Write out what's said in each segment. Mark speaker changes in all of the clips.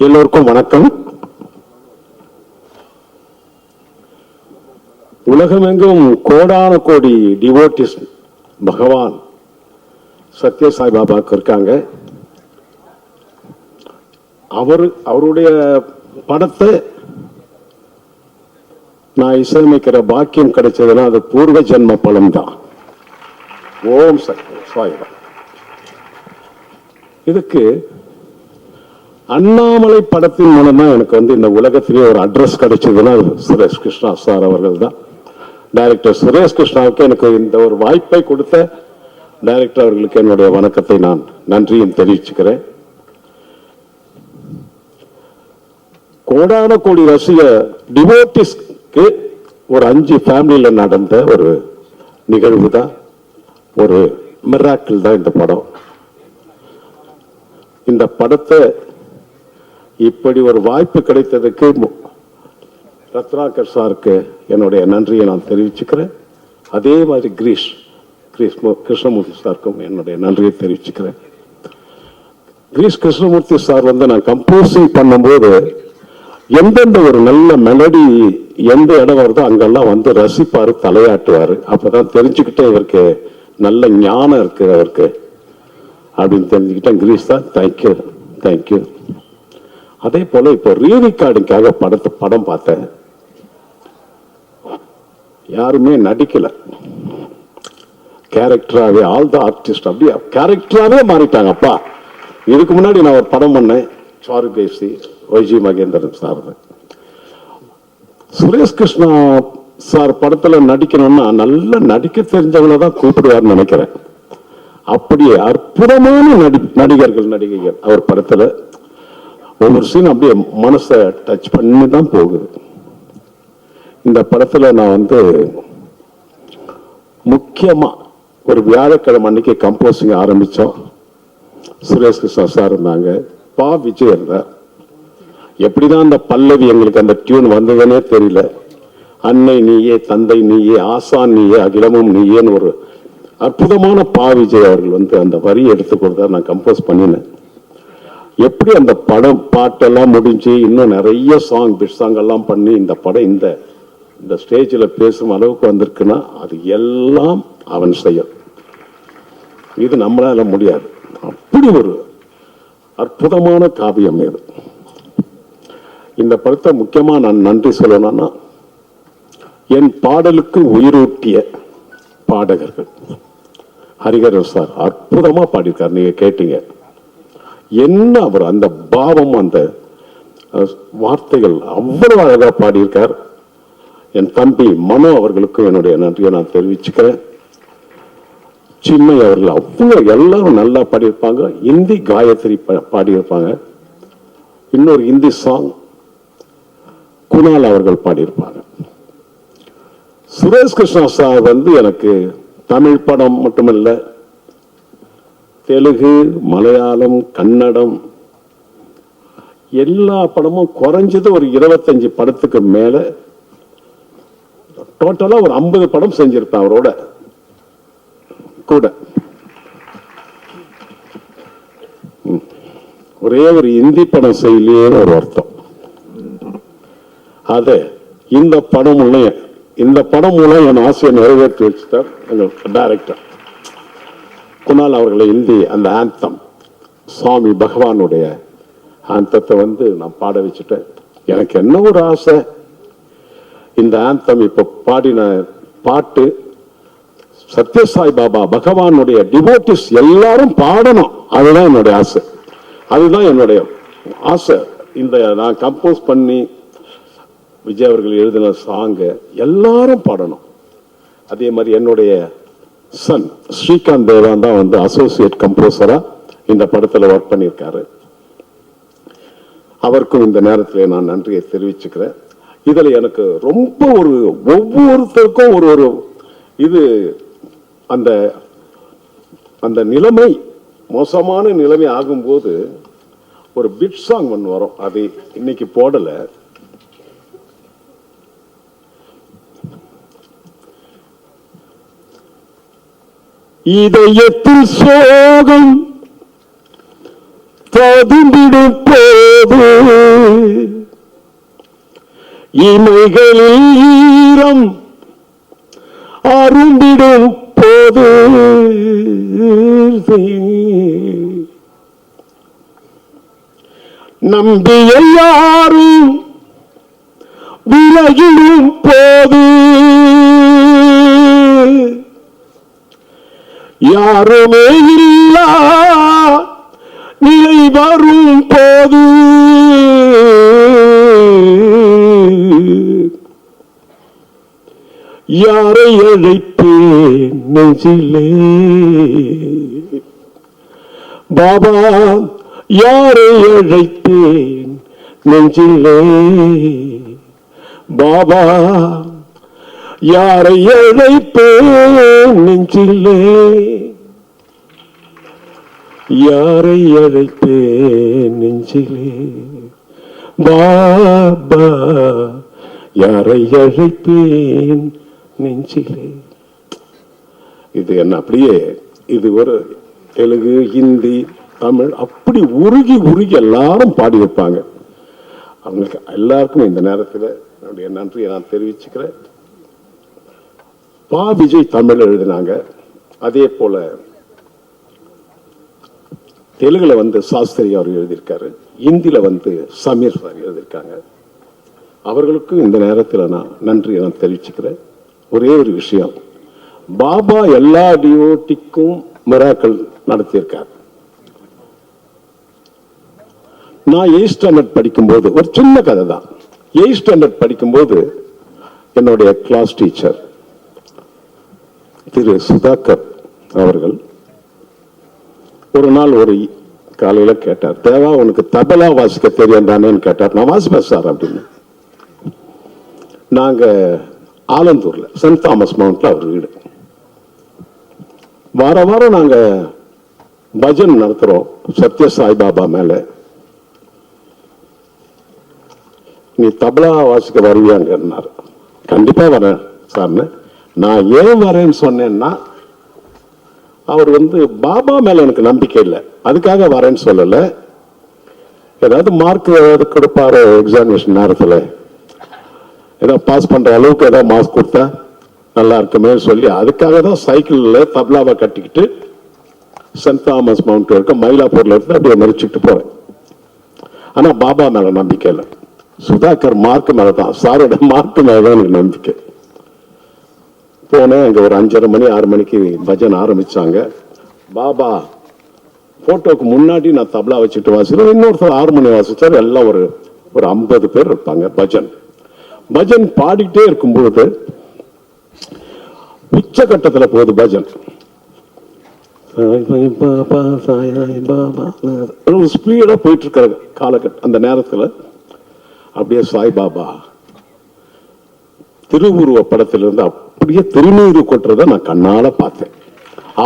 Speaker 1: எல்லோருக்கும் வணக்கம். உலகமெங்கும் கோடான கோடி டிவோட்டிஸ் பகவான் சத்ய சாய் பாபாவுக்கு இருக்காங்க. அவர் அவருடைய படத்தை நான் இசையமைக்கிற பாக்கியம் கிடைச்சதுன்னா அது பூர்வ ஜென்ம பலம் தான் ஓம் சத்ய சாய்பா இதுக்கு அண்ணாமலை படத்தின் மூலமா எனக்கு வந்து இந்த உலகத்திலேயே ஒரு அட்ரஸ் கிடைச்சதுன்னா சுரேஷ் கிருஷ்ணா சார் அவர்கள் தான் டைரக்டர் சுரேஷ் கிருஷ்ணாவுக்கு எனக்கு இந்த ஒரு வாய்ப்பை கொடுத்த டைரக்டர் அவர்களுக்கு என்னுடைய வணக்கத்தை நான் நன்றியும் தெரிவிச்சுக்கிறேன். கோடான கோடி ரசிக டிவோட்டிஸ்க்கு ஒரு அஞ்சு ஃபேமிலியில நடந்த ஒரு நிகழ்வு தான் ஒரு மிராக்கிள் தான் இந்த படம். இந்த படத்தை இப்படி ஒரு வாய்ப்பு கிடைத்ததுக்கு மு- ரத்னாகர் சாருக்கு என்னுடைய நன்றியை நான் தெரிவிச்சுக்கிறேன். அதே மாதிரி கிரீஷ் கிரீஷ் கிருஷ்ணமூர்த்தி சாருக்கும் என்னுடைய நன்றியை தெரிவிச்சுக்கிறேன். கிரீஷ் கிருஷ்ணமூர்த்தி சார் வந்து நான் கம்போசிங் பண்ணும்போது எந்தெந்த ஒரு நல்ல மெலடி எந்த இடம் வருதோ அங்கெல்லாம் வந்து ரசிப்பார் தலையாட்டுவார். அப்போ தான் தெரிஞ்சுக்கிட்டே இவருக்கு நல்ல ஞானம் இருக்கு அவருக்கு அப்படின்னு தெரிஞ்சுக்கிட்டேன். கிரீஷ் தான் தேங்க்யூ தேங்க்யூ அதே போல இப்போ ரீ ரெக்கார்டிங்காக படத்தை படம் பார்த்தேன். யாருமே நடிக்கல. கேரக்டராகவே ஆல் த ஆர்டிஸ்ட் அப்படியே கேரக்டராகவே மாறிட்டாங்க அப்பா. இதுக்கு முன்னாடி நான் ஒரு படம் பண்ணேன் சாரு பேசி Y G Mahendran sir Suresh Krishna sir படத்தில் நடிக்கணும்னா நல்லா நடிக்க தெரிஞ்சவங்கள தான் கூப்பிடுவார்னு நினைக்கிறேன். அப்படியே அற்புதமான நடி நடிகர்கள் நடிகைகள் அவர் படத்தில். ஒவ்வொரு சீன் அப்படியே மனசை டச் பண்ணி தான் போகுது. இந்த படத்தில் நான் வந்து முக்கியமாக ஒரு வியாழக்கிழமை அன்னைக்கு கம்போசிங் ஆரம்பித்தோம் சுரேஷ் கிருஷ்ணா சார் இருந்தாங்க. பா. விஜய் இருந்தார். எப்படிதான் அந்த பல்லவி எங்களுக்கு அந்த டியூன் வந்ததுன்னே தெரியல. அன்னை நீயே தந்தை நீயே ஆசான் நீயே அகிலமும் நீயேன்னு ஒரு அற்புதமான பா. விஜய் அவர்கள் வந்து அந்த வரியை எடுத்து கொடுத்தா நான் கம்போஸ் பண்ணினேன். எப்படி அந்த படம் பாட்டெல்லாம் முடிஞ்சு இன்னும் நிறைய சாங் பிட் சாங் எல்லாம் பண்ணி இந்த படம் இந்த இந்த ஸ்டேஜில் பேசும் அளவுக்கு வந்திருக்குன்னா அது எல்லாம் அவன் செயல். இது நம்மளால முடியாது. அப்படி ஒரு அற்புதமான காவியம் இது. இந்த படத்தை முக்கியமா நான் நன்றி சொல்லணும்னா என் பாடலுக்கு உயிரூட்டிய பாடகர்கள். ஹரிகரன் சார் அற்புதமா பாடியிருக்கார். நீங்க கேட்டீங்க. என்ன அவர் அந்த பாவம் அந்த வார்த்தைகள் அவ்வளவு அழகாக பாடியிருக்கார். என் தம்பி மனோ அவர்களுக்கும் என்னுடைய நன்றியை நான் தெரிவிச்சுக்கிறேன். சின்மை அவர்கள் அவ்வளோ எல்லாரும் நல்லா பாடியிருப்பாங்க. இந்தி காயத்ரி பா- பாடியிருப்பாங்க. இன்னொரு இந்தி சாங் குணால் அவர்கள் பாடியிருப்பாங்க. சுரேஷ் கிருஷ்ணா சார் வந்து எனக்கு தமிழ் படம் மட்டுமில்லை தெலுங்கு மலையாளம் கன்னடம் எல்லா படமும் குறைஞ்சது ஒரு இருபத்தஞ்சு படத்துக்கு மேல. டோட்டலா ஒரு ஐம்பது படம் செஞ்சிருப்பேன் அவரோட கூட. ஒரே ஒரு இந்தி படம் செய்யலையே ஒரு அர்த்தம். அது இந்த படம் மூலம் இந்த படம் மூலம் என் ஆசையை நிறைவேற்றி வச்சுட்டார் எங்கள் டைரக்டர் குணால் அவர்களை எழுதி அந்த ஆந்தம் சுவாமி பகவானுடைய ஆந்தத்தை வந்து நான் பாட வச்சுட்டேன். எனக்கு என்ன ஒரு ஆசை? இந்த ஆந்தம் இப்போ பாடின பாட்டு சத்யசாய் பாபா பகவானுடைய டிவோட்டிஸ் எல்லாரும் பாடணும். அதுதான் என்னுடைய ஆசை. அதுதான் என்னுடைய ஆசை. இந்த நான் கம்போஸ் பண்ணி விஜய் அவர்கள் எழுதின சாங்கை எல்லாரும் பாடணும். அதே மாதிரி என்னுடைய சன் ஸ்ரீகாந்த் தேவான் தான் வந்து அசோசியேட் கம்போசரா இந்த படத்தில் ஒர்க் பண்ணியிருக்காரு. அவருக்கும் இந்த நேரத்தில் நான் நன்றியை தெரிவிச்சுக்கிறேன். இதில் எனக்கு ரொம்ப ஒரு ஒவ்வொருத்தருக்கும் ஒரு ஒரு இது அந்த அந்த நிலைமை மோசமான நிலைமை ஆகும்போது ஒரு பிட் சாங் ஒன்று வரும். அது இன்னைக்கு போடல. இதயத்தில் சோகம் பதிந்திடும் போது இமைகளில் ஈரம் அருந்திடும் போது நம்பிய யாரும் விலகிடும் போது யாருமே இல்லா. நிலை வரும் போது. யாரை அழைப்பேன் நெஞ்சிலே? பாபா யாரை அழைப்பேன் நெஞ்சிலே? பாபா யாரை அழைப்பேன் நெஞ்சிலே? யாரை அழைப்பேன் நெஞ்சிலே? பாபா யாரை அழைப்பேன் நெஞ்சிலே? இது என்ன அப்படியே இது ஒரு தெலுங்கு ஹிந்தி தமிழ் அப்படி உருகி உருகி எல்லாரும் பாடி வைப்பாங்க அவங்களுக்கு எல்லாருக்கும் இந்த நேரத்தில் என்னுடைய நன்றியை நான் தெரிவிச்சுக்கிறேன். பா விஜய் தமிழ் எழுதினாங்க. அதே போல தெலுங்குல வந்து சாஸ்திரி அவர் எழுதியிருக்காரு. இந்தியில வந்து சமீர் சார் எழுதியிருக்காங்க. அவர்களுக்கும் இந்த நேரத்தில் நான் நன்றி நான் தெரிவிச்சுக்கிறேன். ஒரே ஒரு விஷயம். பாபா எல்லா டியோட்டிக்கும் மிராக்கள் நடத்தியிருக்கார். நான் எயிட் ஸ்டாண்டர்ட் படிக்கும்போது ஒரு சின்ன கதை தான் எயிட் ஸ்டாண்டர்ட் படிக்கும்போது என்னுடைய கிளாஸ் டீச்சர் திரு சுதாகர் அவர்கள் ஒரு நாள் ஒரு காலையில் கேட்டார் தேவா உனக்கு தபலா வாசிக்க தெரியும் தானேன்னு கேட்டார். நான் வாசிப்பேன் சார் அப்படின்னு. நாங்கள் ஆலந்தூரில் சென்ட் தாமஸ் மவுண்ட்ல அவர் வீடு. வார வாரம் நாங்கள் பஜன் நடத்துகிறோம் சத்ய சாய்பாபா மேலே. நீ தபலா வாசிக்க வருவியாங்கன்னார் கண்டிப்பாக வரேன் சார்னு. நான் ஏன் வரேன்னு சொன்னேன்னா அவர் வந்து பாபா மேல எனக்கு நம்பிக்கை இல்லை. அதுக்காக வரேன்னு சொல்லல. ஏதாவது மார்க் ஏதாவது கொடுப்பாரு எக்ஸாமினேஷன் நேரத்தில்? ஏதாவது பாஸ் பண்ற அளவுக்கு ஏதாவது மார்க் கொடுத்தா நல்லா இருக்குமே சொல்லி அதுக்காக தான் சைக்கிளில் தப்லாவை கட்டிக்கிட்டு சென்ட் தாமஸ் மவுண்ட் வரைக்கும் மயிலாப்பூர்ல இருந்து அப்படியே மறிச்சுக்கிட்டு போறேன். ஆனா பாபா மேல நம்பிக்கை இல்லை. சுதாகர் மார்க் மேலே தான் சாரோட மார்க் மேலே தான் எனக்கு நம்பிக்கை. போனேன். அங்கே ஒரு அஞ்சரை மணி ஆறு மணிக்கு பஜன் ஆரம்பித்தாங்க பாபா போட்டோக்கு முன்னாடி நான் தபலா வச்சுட்டு வாசிக்கிறேன் இன்னொருத்தர் ஆறு மணி வாசித்தார். எல்லாம் ஒரு ஒரு ஐம்பது பேர் இருப்பாங்க. பஜன். பஜன் பாடிட்டே இருக்கும்பொழுது உச்சகட்டத்தில் போகுது பஜன். சாய் பாபா சாய் பாபா ஒரு போயிட்டு இருக்கிற காலகட்டம் அந்த நேரத்தில் அப்படியே சாய் பாபா. திருவுருவ படத்திலிருந்து அப்படியே திருநீறு கொட்டுறத நான் கண்ணால பார்த்தேன்.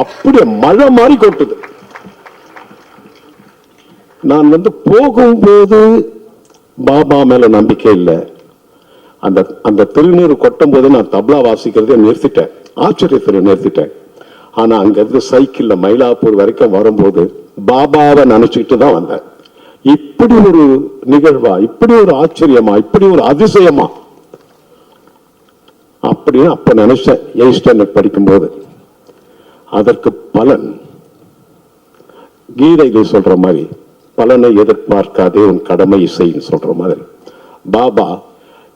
Speaker 1: அப்படியே மழை மாதிரி கொட்டுது. நான் வந்து போகும்போது பாபா மேல நம்பிக்கை இல்லை. அந்த அந்த திருநீர் கொட்டும் போது நான் தபலா வாசிக்கிறதை நிறுத்திட்டேன். ஆச்சரியத்தில் நிறுத்திட்டேன். ஆனா அங்கிருந்து சைக்கிள்ல மயிலாப்பூர் வரைக்கும் வரும்போது பாபாவை நினைச்சுக்கிட்டு தான் வந்தேன். இப்படி ஒரு நிகழ்வா? இப்படி ஒரு ஆச்சரியமா? இப்படி ஒரு அதிசயமா? அப்படின்னு அப்போ நினைச்சேன் எயிட் ஸ்டாண்டர்ட் படிக்கும்போது அதற்கு பலன் கீதையில சொல்ற மாதிரி பலனை எதிர்பார்க்காதே உன் கடமை இசைன்னு சொல்ற மாதிரி. பாபா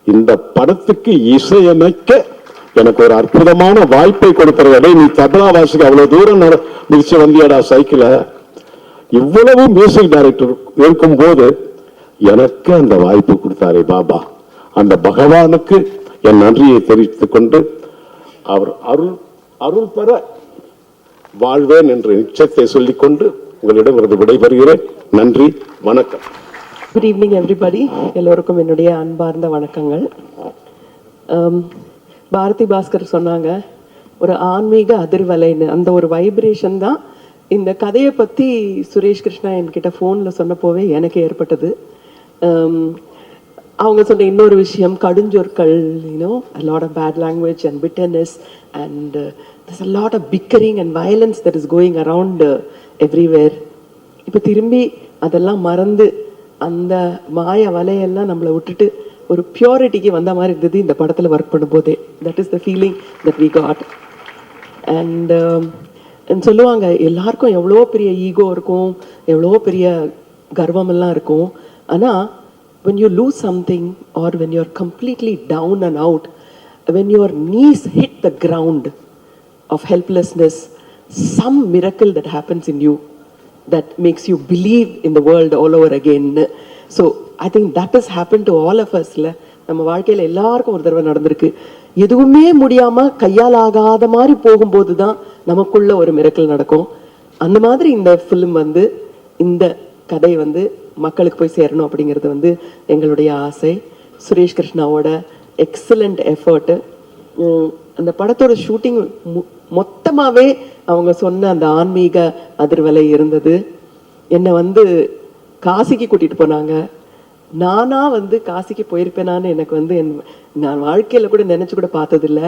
Speaker 1: இந்த படத்துக்கு இசையமைக்க எனக்கு ஒரு அற்புதமான வாய்ப்பை கொடுக்கிறதே நீ தபலா வாசிக்க அவ்வளவு தூரம் மிதிச்சு வந்தியாடா சைக்கிள. இவ்வளவு மியூசிக் டைரக்டர் இருக்கும் போது எனக்கு அந்த வாய்ப்பு கொடுத்தாரே பாபா. அந்த பகவானுக்கு என் நன்றியை தெரிவித்துக் கொண்டு அவர் அருள் அருள் பெற வாழ்வேன் என்ற நிச்சயத்தை சொல்லிக்கொண்டு உங்களிடம் இருந்து விடைபெறுகிறேன். நன்றி வணக்கம்.
Speaker 2: குட் ஈவினிங் எவ்ரிபடி எல்லோருக்கும் என்னுடைய அன்பார்ந்த வணக்கங்கள். Um, பாரதி பாஸ்கர் சொன்னாங்க ஒரு ஆன்மீக அதிர்வலைன்னு. அந்த ஒரு வைப்ரேஷன் தான் இந்த கதையை பற்றி சுரேஷ் கிருஷ்ணா என்கிட்ட ஃபோனில் சொன்னப்போவே எனக்கு ஏற்பட்டது. Um, அவங்க சொன்ன இன்னொரு விஷயம் கடுஞ்சொற்கள் you know lot of bad language and bitterness and this a lot of bickering and violence that is going around everywhere இப்போ திரும்பி அதெல்லாம் மறந்து அந்த மாய வலையெல்லாம் நம்மளை விட்டுட்டு ஒரு பியூரிட்டிக்கு வந்த மாதிரி இருந்தது இந்த படத்தில் ஒர்க் பண்ணும்போதே. That is the feeling that we got and சொல்லுவாங்க எல்லாருக்கும் எவ்வளோ பெரிய ஈகோ இருக்கும் எவ்வளோ பெரிய கர்வமெல்லாம் இருக்கும். ஆனால் when you lose something or when you're completely down and out when your knees hit the ground of helplessness some miracle that happens in you that makes you believe in the world all over again so i think that has happened to all of us நம்ம வாழ்க்கையில் எல்லாருக்கும் ஒரு தடவை நடந்திருக்கு எதுவுமே முடியாமல் கையால் ஆகாத மாதிரி போகும்போது தான் நமக்குள்ள ஒரு மிரக்கல் நடக்கும் அந்த மாதிரி இந்த ஃபிலிம் வந்து இந்த கதை வந்து மக்களுக்கு போய் சேரணும் அப்படிங்கிறது வந்து எங்களுடைய ஆசை. சுரேஷ் கிருஷ்ணாவோட எக்ஸலண்ட் எஃபர்ட்டு அந்த படத்தோட ஷூட்டிங் மொத்தமாகவே அவங்க சொன்ன அந்த ஆன்மீக அதிர்வலை இருந்தது. என்னை வந்து காசிக்கு கூட்டிட்டு போனாங்க. நானா வந்து காசிக்கு போயிருப்பேனான்னு எனக்கு வந்து என் நான் வாழ்க்கையில கூட நினைச்சு கூட பார்த்ததில்ல.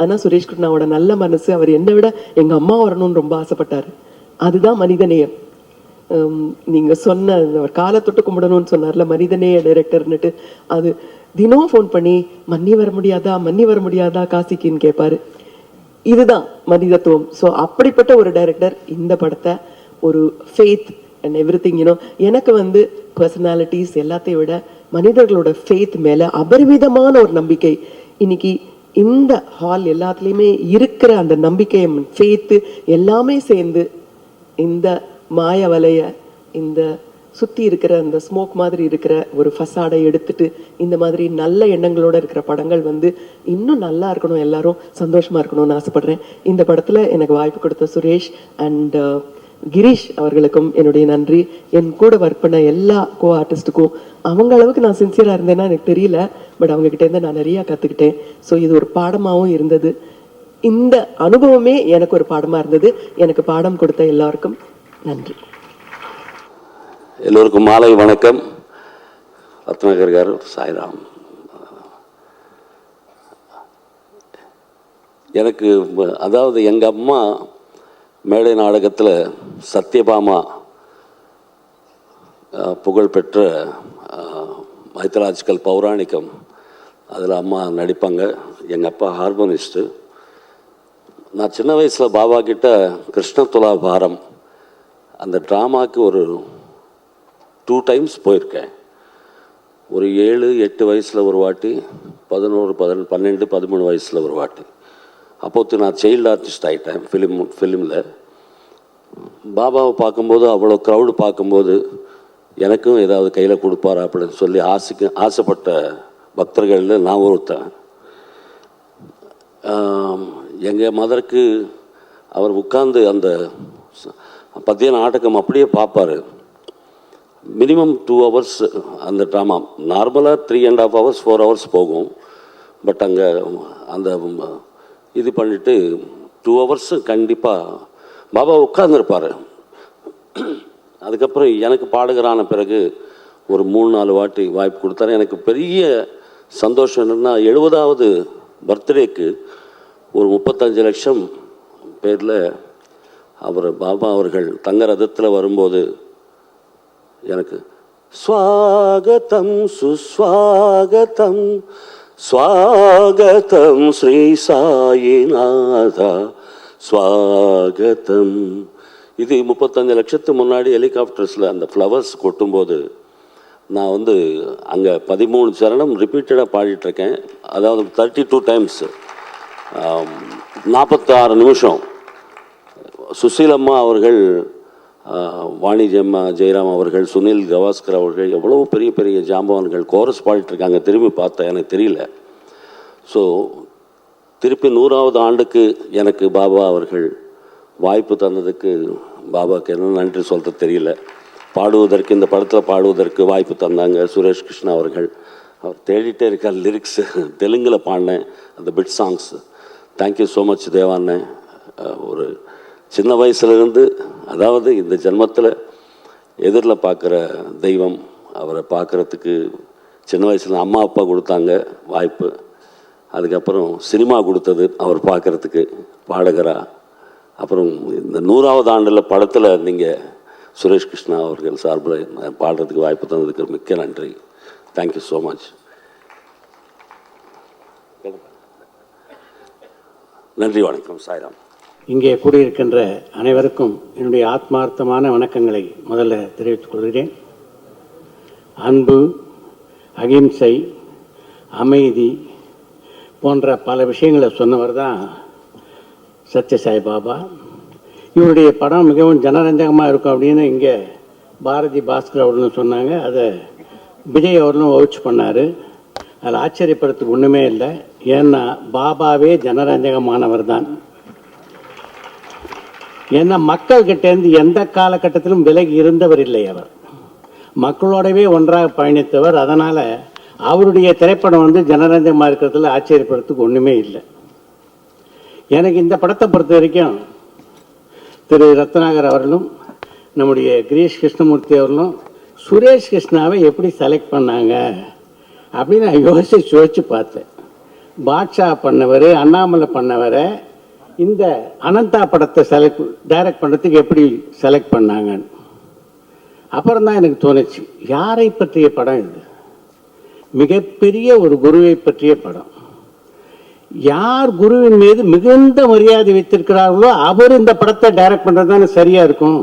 Speaker 2: ஆனால் சுரேஷ் கிருஷ்ணாவோட நல்ல மனசு அவர் என்னை விட எங்க அம்மா வரணும்னு ரொம்ப ஆசைப்பட்டாரு. அதுதான் மனிதநேயம். நீங்க சொன்ன காலத்தொட்டு காலை தொட்டு கும்பிடணும்னு சொன்னார்ல மனிதநேய டைரக்டர்னுட்டு அது தினம் ஃபோன் பண்ணி மன்னி வர முடியாதா? மன்னி வர முடியாதா? காசிக்குன்னு கேட்பாரு இதுதான் மனிதத்துவம். ஸோ அப்படிப்பட்ட ஒரு டைரக்டர் இந்த படத்தை ஒரு faith and everything you know எனக்கு வந்து பர்சனாலிட்டிஸ் எல்லாத்தையும் விட மனிதர்களோட ஃபேத் மேலே அபரிமிதமான ஒரு நம்பிக்கை. இன்னைக்கு இந்த ஹால் எல்லாத்துலேயுமே இருக்கிற அந்த நம்பிக்கை ஃபேத்து எல்லாமே சேர்ந்து இந்த மாய வலைய இந்த சுத்தி இருக்கிற அந்த ஸ்மோக் மாதிரி இருக்கிற ஒரு ஃபசாடை எடுத்துட்டு இந்த மாதிரி நல்ல எண்ணங்களோட இருக்கிற படங்கள் வந்து இன்னும் நல்லா இருக்கணும் எல்லாரும் சந்தோஷமா இருக்கணும்னு ஆசைப்படுறேன். இந்த படத்துல எனக்கு வாய்ப்பு கொடுத்த சுரேஷ் அண்ட் uh, கிரீஷ் அவர்களுக்கும் என்னுடைய நன்றி. என் கூட ஒர்க் பண்ண எல்லா கோ ஆர்டிஸ்ட்டுக்கும் அவங்க அளவுக்கு நான் சின்சியரா இருந்தேன்னா எனக்கு தெரியல பட் அவங்க இருந்து நான் நிறைய கத்துக்கிட்டேன். ஸோ இது ஒரு பாடமாகவும் இருந்தது. இந்த அனுபவமே எனக்கு ஒரு பாடமா இருந்தது. எனக்கு பாடம் கொடுத்த எல்லாருக்கும் நன்றி.
Speaker 3: எல்லோருக்கும் மாலை வணக்கம். ரத்னகர் கார் சாய்ராம். எனக்கு அதாவது எங்கள் அம்மா மேடை நாடகத்தில் சத்யபாமா புகழ்பெற்ற மைத்தலாஜிக்கல் பௌராணிகம் அதில் அம்மா நடிப்பாங்க. எங்கள் அப்பா ஹார்மோனிஸ்ட்டு. நான் சின்ன வயசில் பாபா கிட்ட கிருஷ்ண துலாபாரம் அந்த ட்ராமாக்கு ஒரு டூ டைம்ஸ் போயிருக்கேன். ஒரு ஏழு எட்டு வயசில் ஒரு வாட்டி பதினோரு பதின பன்னெண்டு பதிமூணு வயசில் ஒரு வாட்டி. அப்போது நான் சைல்டு ஆர்டிஸ்ட் ஆகிட்டேன் ஃபிலிம் ஃபிலிமில் பாபாவை பார்க்கும்போது அவ்வளோ க்ரௌடு பார்க்கும்போது எனக்கும் ஏதாவது கையில் கொடுப்பாரா அப்படின்னு சொல்லி ஆசைக்கு ஆசைப்பட்ட பக்தர்களில் நான் ஒருத்தன். எங்கள் மதருக்கு அவர் உட்கார்ந்து அந்த ச- பத்திய நாடகம் அப்படியே பார்ப்பாரு மினிமம் டூ ஹவர்ஸ் அந்த ட்ராமா நார்மலாக three and half hours four hours போகும். பட் அங்கே அந்த இது பண்ணிவிட்டு டூ ஹவர்ஸ் கண்டிப்பாக பாபா உட்கார்ந்துருப்பார். அதுக்கப்புறம் எனக்கு பாடகரான பிறகு ஒரு மூணு நாலு வாட்டி வாய்ப்பு கொடுத்தாரு. எனக்கு பெரிய சந்தோஷம் என்னென்னா எழுபதாவது பர்த்டேக்கு ஒரு முப்பத்தஞ்சு லட்சம் பேரில் அவர் பாபா அவர்கள் தங்க ரதத்தில் வரும்போது எனக்கு ஸ்வாகதம் சுஸ்வாகதம் ஸ்வாகதம் ஸ்ரீ சாயிநாதா ஸ்வாகதம். இது முப்பத்தஞ்சு லட்சத்துக்கு முன்னாடி ஹெலிகாப்டர்ஸில் அந்த ஃப்ளவர்ஸ் கொட்டும்போது நான் வந்து அங்கே பதிமூணு சரணம் ரிப்பீட்டடாக பாடிட்டுருக்கேன் அதாவது தேர்ட்டி டூ டைம்ஸ் நாற்பத்தாறு நிமிஷம். சுசீலம்மா அவர்கள் வாணிஜம்மா ஜெயராம் அவர்கள் சுனில் கவாஸ்கர் அவர்கள் எவ்வளோ பெரிய பெரிய ஜாம்பவான்கள் கோரஸ் பாடிட்டுருக்காங்க திரும்பி பார்த்தேன் எனக்கு தெரியல. ஸோ திருப்பி நூறாவது ஆண்டுக்கு எனக்கு பாபா அவர்கள் வாய்ப்பு தந்ததுக்கு பாபாவுக்கு என்ன நன்றி சொல்கிறது தெரியல. பாடுவதற்கு இந்த படத்தில் பாடுவதற்கு வாய்ப்பு தந்தாங்க சுரேஷ் கிருஷ்ணா அவர்கள். அவர் தேடிட்டே இருக்கார் லிரிக்ஸ் தெலுங்கில் பாடினேன் அந்த bit songs thank you so much தேவாண்ணே. ஒரு சின்ன வயசுலேருந்து அதாவது இந்த ஜென்மத்தில் எதிரில் பார்க்குற தெய்வம் அவரை பார்க்குறதுக்கு சின்ன வயசில் அம்மா அப்பா கொடுத்தாங்க வாய்ப்பு. அதுக்கப்புறம் சினிமா கொடுத்தது அவர் பார்க்குறதுக்கு பாடகரா. அப்புறம் இந்த நூறாவது ஆண்டில் படத்தில் நீங்கள் சுரேஷ் கிருஷ்ணா அவர்கள் சார்பில் பாடுறதுக்கு வாய்ப்பு தந்ததுக்கு மிக்க நன்றி. தேங்க்யூ ஸோ மச் நன்றி வணக்கம். சாய்ராம்.
Speaker 4: இங்கே கூடியிருக்கின்ற அனைவருக்கும் என்னுடைய ஆத்மார்த்தமான வணக்கங்களை முதல்ல தெரிவித்துக் கொள்கிறேன். அன்பு அகிம்சை அமைதி போன்ற பல விஷயங்களை சொன்னவர் தான் சத்யசாய் பாபா. இவருடைய படம் மிகவும் ஜனரஞ்சகமாக இருக்கும் அப்படின்னு இங்கே பாரதி பாஸ்கர் அவர்களும் சொன்னாங்க. அதை விஜய் அவர்களும் வவுச் பண்ணார். அதில் ஆச்சரியப்படுறதுக்கு ஒன்றுமே இல்லை. ஏன்னா பாபாவே ஜனரஞ்சகமானவர் தான் ஏன்னா மக்கள்கிட்டேருந்து எந்த காலகட்டத்திலும் விலகி இருந்தவர் இல்லை அவர். மக்களோடவே ஒன்றாக பயணித்தவர். அதனால் அவருடைய திரைப்படம் வந்து ஜனரஞ்சகமாக இருக்கிறதுல ஆச்சரியப்படுறதுக்கு ஒன்றுமே இல்லை. எனக்கு இந்த படத்தை பொறுத்த வரைக்கும் திரு ரத்னாகர் அவர்களும் நம்முடைய கிரீஷ் கிருஷ்ணமூர்த்தி அவர்களும் சுரேஷ் கிருஷ்ணாவை எப்படி செலக்ட் பண்ணாங்க அப்படின்னு நான் யோசிச்சு யோசித்து பார்த்தேன். பாட்ஷா பண்ணவர் அண்ணாமலை பண்ணவரை இந்த அனந்தா படத்தை செலக்ட் டைரக்ட் பண்ணுறதுக்கு எப்படி செலக்ட் பண்ணாங்கன்னு. அப்புறம் தான் எனக்கு தோணுச்சு யாரை பற்றிய படம் இது? மிகப்பெரிய ஒரு குருவை பற்றிய படம். யார் குருவின் மீது மிகுந்த மரியாதை வைத்திருக்கிறார்களோ அவர் இந்த படத்தை டைரக்ட் பண்ணுறது தானே சரியாக இருக்கும்.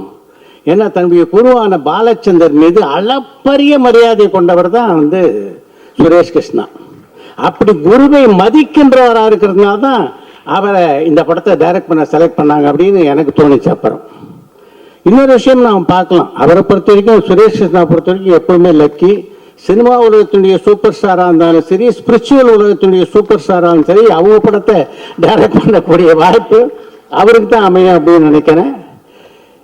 Speaker 4: ஏன்னா தன்னுடைய குருவான பாலச்சந்தர் மீது அளப்பரிய மரியாதை கொண்டவர் தான் வந்து சுரேஷ் கிருஷ்ணா. அப்படி குருவை மதிக்கின்றவராக இருக்கிறதுனால தான் அவரை இந்த படத்தை டைரக்ட் பண்ண செலக்ட் பண்ணாங்க அப்படின்னு எனக்கு தோணுச்சு அப்புறம். இன்னொரு விஷயம் நாம் பார்க்கலாம். அவரை பொறுத்த வரைக்கும் சுரேஷ் கிருஷ்ணா பொறுத்த வரைக்கும் எப்பவுமே லக்கி சினிமா உலகத்தினுடைய சூப்பர் ஸ்டாராக இருந்தாலும் சரி ஸ்பிரிச்சுவல் உலகத்தினுடைய சூப்பர் ஸ்டாராக இருந்தாலும் சரி அவங்க படத்தை டைரக்ட் பண்ணக்கூடிய வாய்ப்பு அவருக்கு தான் அமையும் அப்படின்னு நினைக்கிறேன்.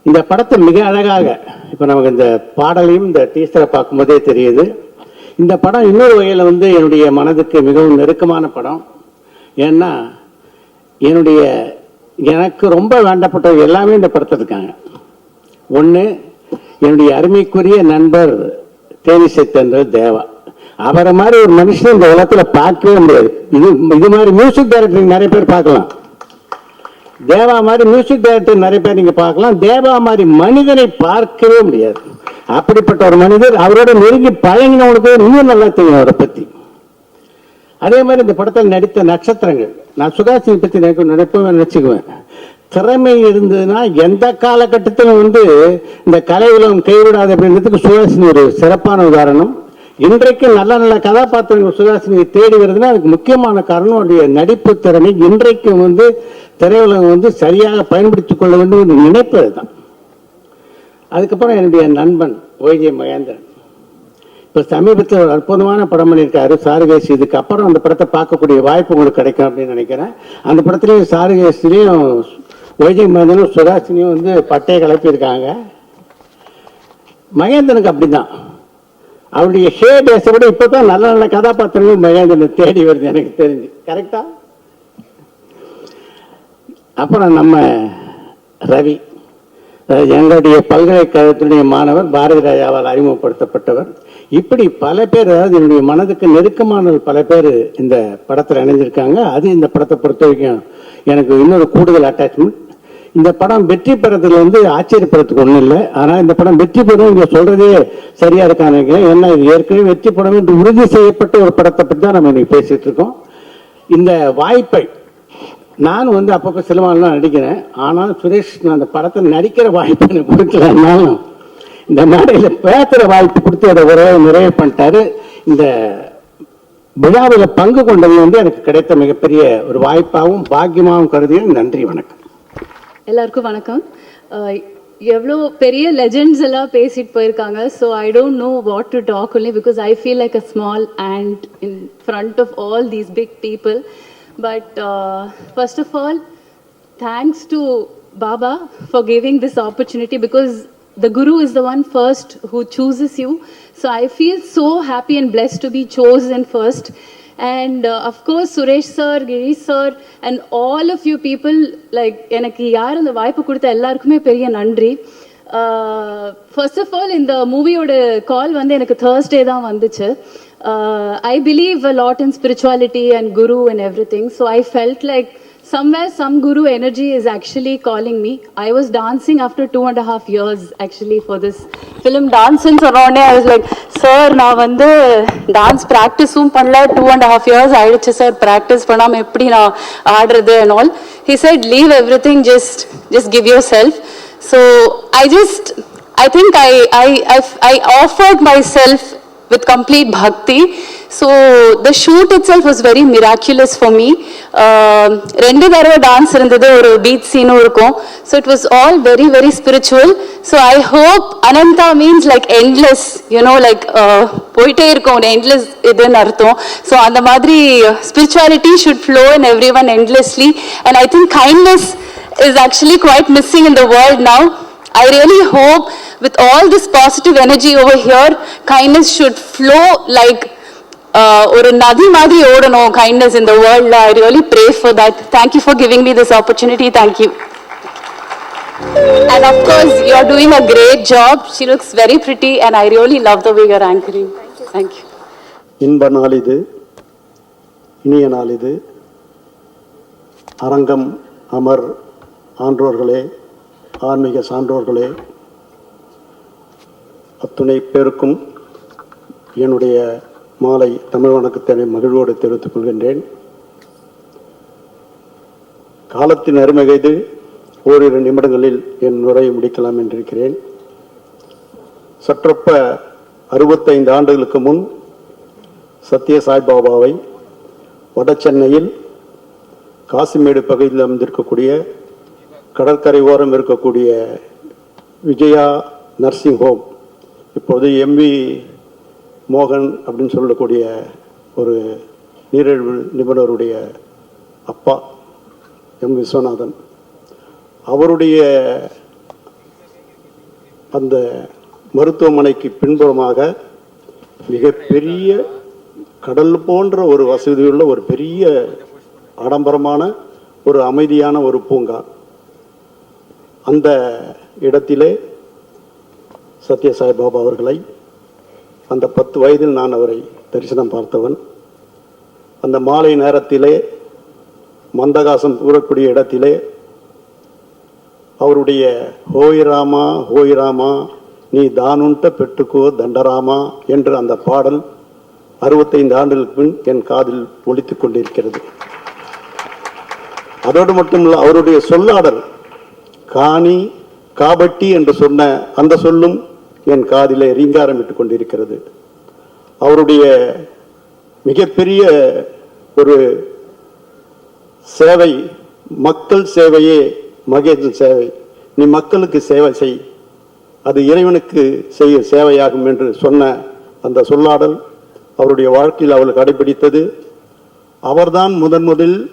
Speaker 4: இந்த படத்தை மிக அழகாக இப்போ நமக்கு இந்த பாடலையும் இந்த டீச்சரை பார்க்கும்போதே தெரியுது. இந்த படம் இன்னொரு வகையில் வந்து என்னுடைய மனதுக்கு மிகவும் நெருக்கமான படம். ஏன்னா என்னுடைய எனக்கு ரொம்ப வேண்டப்பட்டவங்க எல்லாமே இந்த படத்தில் இருக்காங்க ஒன்று என்னுடைய அருமைக்குரிய நண்பர் தேனிசை தென்றல் தேவா. அவரை மாதிரி ஒரு மனுஷன் இந்த உலகத்தில் பார்க்கவே முடியாது. இது இது மாதிரி மியூசிக் டைரக்டர் நிறைய பேர் பார்க்கலாம். தேவா மாதிரி மியூசிக் டைரக்டர் நிறைய பேர் நீங்கள் பார்க்கலாம். தேவா மாதிரி மனிதனை பார்க்கவே முடியாது. அப்படிப்பட்ட ஒரு மனிதர் அவரோட நெருங்கி பழங்கினவனுக்கு இன்னும் நல்லா தெரியும் அவரை பற்றி அதே மாதிரி இந்த படத்தில் நடித்த நட்சத்திரங்கள். நான் சுதாசிங் பற்றி நினைக்க நினைப்பேன் நினச்சிக்குவேன். திறமை இருந்ததுன்னா எந்த காலகட்டத்திலும் வந்து இந்த கலை உலகம் கைவிடாது அப்படின்றதுக்கு சுதாசினி ஒரு சிறப்பான உதாரணம். இன்றைக்கு நல்ல நல்ல கதாபாத்திரங்கள் சுதாசினியை தேடி வருதுன்னா அதுக்கு முக்கியமான காரணம் அவருடைய நடிப்பு திறமை. இன்றைக்கும் வந்து திரையுலகம் வந்து சரியாக பயன்படுத்திக் கொள்ள வேண்டும் என்று நினைப்பது தான். அதுக்கப்புறம் என்னுடைய நண்பன் ஓஜே மகேந்திரன். இப்போ சமீபத்தில் ஒரு அற்புதமான படம் பண்ணியிருக்காரு சாருகேசி இதுக்கு அப்புறம் அந்த படத்தை பார்க்கக்கூடிய வாய்ப்பு உங்களுக்கு கிடைக்கும் அப்படின்னு நினைக்கிறேன். அந்த படத்துலேயும் சாருகேசிலையும் வைஜய் மகேந்திரனும் சுதாசினியும் வந்து பட்டையை கிளப்பியிருக்காங்க மகேந்திரனுக்கு அப்படிதான். அவருடைய ஹே டேஸை விட இப்போ தான் நல்ல நல்ல கதாபாத்திரங்கள் மகேந்திரனை தேடி வருது எனக்கு தெரிஞ்சு. கரெக்டா அப்புறம் நம்ம ரவி. அஹ் எங்களுடைய பல்கலைக்கழகத்தினுடைய மாணவர் பாரதி ராஜாவால் அறிமுகப்படுத்தப்பட்டவர். இப்படி பல பேர் அதாவது என்னுடைய மனதுக்கு நெருக்கமான பல பேர் இந்த படத்தில் இணைஞ்சிருக்காங்க. அது இந்த படத்தை பொறுத்த வரைக்கும் எனக்கு இன்னொரு கூடுதல் அட்டாச்மெண்ட் இந்த படம் வெற்றி பெறதுல வந்து ஆச்சரியப்படுறதுக்கு ஒன்றும் இல்லை. ஆனால் இந்த படம் வெற்றி பெறும் இங்கே சொல்கிறதே சரியாக இருக்கான்னு நினைக்கிறேன் ஏன்னா இது ஏற்கனவே வெற்றி படம் என்று உறுதி செய்யப்பட்ட ஒரு படத்தை பற்றி தான் நம்ம இன்னைக்கு பேசிகிட்டு இருக்கோம். இந்த வாய்ப்பை நான் வந்து அப்பப்போ சினிமாலாம் நடிக்கிறேன். ஆனால் சுரேஷ் நான் அந்த படத்தில் நடிக்கிற வாய்ப்பு எனக்கு கொடுக்கலன்னாலும் இந்த மேடையில் பேசுகிற வாய்ப்பு கொடுத்து அதை உறவை நிறைவு பண்ணிட்டாரு. இந்த விழாவில் பங்கு கொண்டது வந்து எனக்கு கிடைத்த மிகப்பெரிய ஒரு வாய்ப்பாகவும் பாக்கியமாகவும் கருதியும் நன்றி வணக்கம்.
Speaker 5: எல்லாருக்கும் வணக்கம். எவ்வளோ பெரிய லெஜெண்ட்ஸ் எல்லாம் பேசிட்டு போயிருக்காங்க. So I don't know what to talk only because I feel like a small ant in front of all these big people but first of all thanks to Baba for giving this opportunity because the Guru is the one first who chooses you. So I feel so happy and blessed to be chosen first. And uh, of course, Suresh sir, Girish sir, and all of you people, like, எனக்கு யார் அந்த வாய்ப்பு கொடுத்த எல்லாருக்குமே பெரிய நன்றி first of all இந்த மூவியோட கால் வந்து எனக்கு தேர்ஸ்டே தான் வந்துச்சு I believe lot in spirituality and guru and everything so I felt like somewhere some guru energy is actually calling me. I was dancing after two and a half years actually for this film. Dance ன்னு சொன்ன உடனே sir நான் வந்து dance ப்ராக்டிஸும் பண்ணல. Two and half years ஆயிடுச்சு sir practice பண்ணாமல் எப்படி நான் ஆடுறது and all he said leave everything just just give yourself so I just I think I I I offered myself with complete bhakti. So the shoot itself was very miraculous for me. Um, ரெண்டு தடவை dance இருந்தது ஒரு beach சீனும் இருக்கும் so it was all very very spiritual so I hope Ananda means like endless you know like போயிட்டே இருக்கும் endless இதுன்னு அர்த்தம் ஸோ அந்த மாதிரி spirituality should flow in everyone endlessly and I think kindness is actually quite missing in the world now. I really hope with all this positive energy over here, kindness should flow like uh, nadi நதி மாதிரி ஓடணும் kindness in the world. I really pray for that. Thank you for giving me this opportunity. Thank you. And of course, you are doing a great job. She looks very pretty and I really love the way you're anchoring. Thank you.
Speaker 6: இன்ப நாள் இது இனிய நாள் இது அரங்கம் அமர் ஆன்றோர்களே ஆன்மீக சான்றோர்களே அத்துணை பேருக்கும் என்னுடைய மாலை தமிழ் வணக்கத்தினை மகிழ்வோடு தெரிவித்துக் கொள்கின்றேன். காலத்தின் அருமை கைது ஓரிரு நிமிடங்களில் என் உரையை முடிக்கலாம் என்றிருக்கிறேன். சற்றொப்ப அறுபத்தைந்து ஆண்டுகளுக்கு முன் சத்ய சாய்பாபாவை வட சென்னையில் காசிமேடு பகுதியில் அமைந்திருக்கக்கூடிய கடற்கரை ஓரம் இருக்கக்கூடிய விஜயா நர்சிங் ஹோம் இப்போது எம்வி மோகன் அப்படின்னு சொல்லக்கூடிய ஒரு நீரிழிவு நிபுணருடைய அப்பா எம் விஸ்வநாதன். அவருடைய அந்த மருத்துவமனைக்கு பின்புறமாக மிகப்பெரிய கடல் போன்ற ஒரு வசதியுள்ள ஒரு பெரிய ஆடம்பரமான ஒரு அமைதியான ஒரு பூங்கா. அந்த இடத்திலே சத்யசாய் பாபா அவர்களை அந்த பத்து வயதில் நான் அவரை தரிசனம் பார்த்தவன். அந்த மாலை நேரத்திலே மந்தகாசம் கூறக்கூடிய இடத்திலே அவருடைய ஹோய் ராமா ஹோய் ராமா நீ தானுண்ட பெற்றுக்கோ தண்டராமா என்று அந்த பாடல் அறுபத்தைந்து ஆண்டுகளுக்கு பின் என் காதில் ஒழித்து கொண்டிருக்கிறது. அதோடு மட்டுமல்ல அவருடைய சொல்லாடல் காணி காபட்டி என்று சொன்ன அந்த சொல்லும் என் காதிலே ரீங்காரமிட்டுக் கொண்டிருக்கிறது. அவருடைய மிகப்பெரிய ஒரு சேவை மக்கள் சேவையே மகேசன் சேவை. நீ மக்களுக்கு சேவை செய். அது இறைவனுக்கு செய்ய சேவையாகும் என்று சொன்ன அந்த சொல்லாடல் அவருடைய வாழ்க்கையில் அவள் கடைபிடித்தது. அவர்தான் முதன் முதல்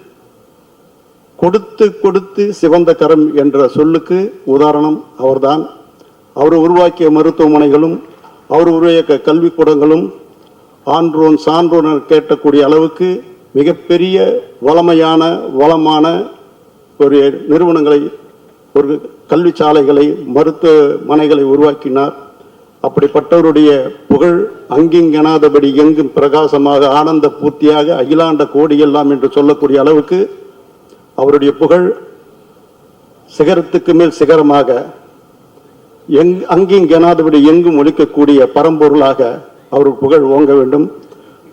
Speaker 6: கொடுத்து கொடுத்து சிவந்த கரம் என்ற சொல்லுக்கு உதாரணம் அவர்தான். அவர் உருவாக்கிய மருத்துவமனைகளும் அவர் உருவாக்கிய கல்விக்கூடங்களும் ஆன்றோன் சான்றோன் கேட்டக்கூடிய அளவுக்கு மிகப்பெரிய வளமையான வளமான ஒரு நிறுவனங்களை ஒரு கல்வி சாலைகளை மருத்துவமனைகளை உருவாக்கினார். அப்படிப்பட்டவருடைய புகழ் அங்கிங்கெனாதபடி எங்கும் பிரகாசமாக ஆனந்த பூர்த்தியாக அகிலாண்ட கோடி எல்லாம் என்று சொல்லக்கூடிய அளவுக்கு அவருடைய புகழ் சிகரத்துக்கு மேல் சிகரமாக எங் அங்கிங்கெனாதபடி எங்கும் ஒழிக்கக்கூடிய பரம்பொருளாக அவர் புகழ் ஓங்க வேண்டும்.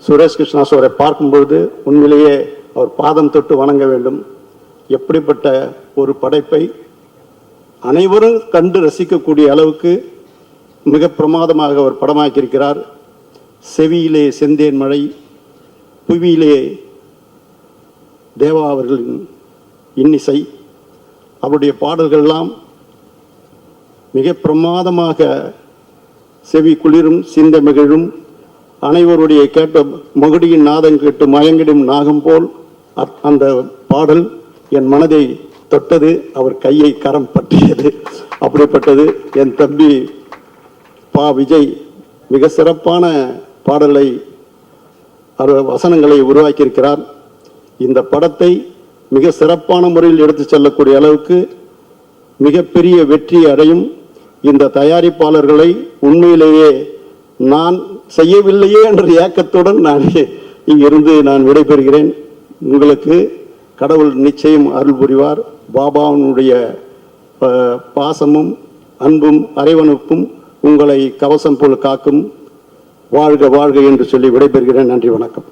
Speaker 6: சுரேஷ் கிருஷ்ணா அவரை பார்க்கும்பொழுது உண்மையிலேயே அவர் பாதம் தொட்டு வணங்க வேண்டும். எப்படிப்பட்ட ஒரு படைப்பை அனைவரும் கண்டு ரசிக்கக்கூடிய அளவுக்கு மிக பிரமாதமாக அவர் படமாக்கியிருக்கிறார். செவியிலே செந்தேன் மழை புவியிலே தேவா அவர்களின் இன்னிசை அவருடைய பாடல்கள்லாம் மிக பிரமாதமாக செவி குளிரும் சிந்த மகிழும். அனைவருடைய கேட்ட மகுடியின் நாதம் கேட்டு மயங்கிடும் நாகம் போல் அந்த பாடல் என் மனதை தொட்டது அவர் கையை கரம் பற்றியது. அப்படிப்பட்டது என் தம்பி பா. விஜய் மிக சிறப்பான பாடலை அவர் வசனங்களை உருவாக்கியிருக்கிறார். இந்த படத்தை மிக சிறப்பான முறையில் எடுத்துச் செல்லக்கூடிய அளவுக்கு மிகப்பெரிய வெற்றி அடையும் இந்த தயாரிப்பாளர்களை உண்மையிலேயே நான் செய்யவில்லையே என்ற ஏக்கத்துடன் நான் இங்கிருந்து நான் விடைபெறுகிறேன். உங்களுக்கு கடவுள் நிச்சயம் அருள் புரிவார். பாபாவினுடைய பாசமும் அன்பும் அரைவனுப்பும் உங்களை கவசம் போல் காக்கும். வாழ்க வாழ்க என்று சொல்லி விடைபெறுகிறேன். நன்றி வணக்கம்.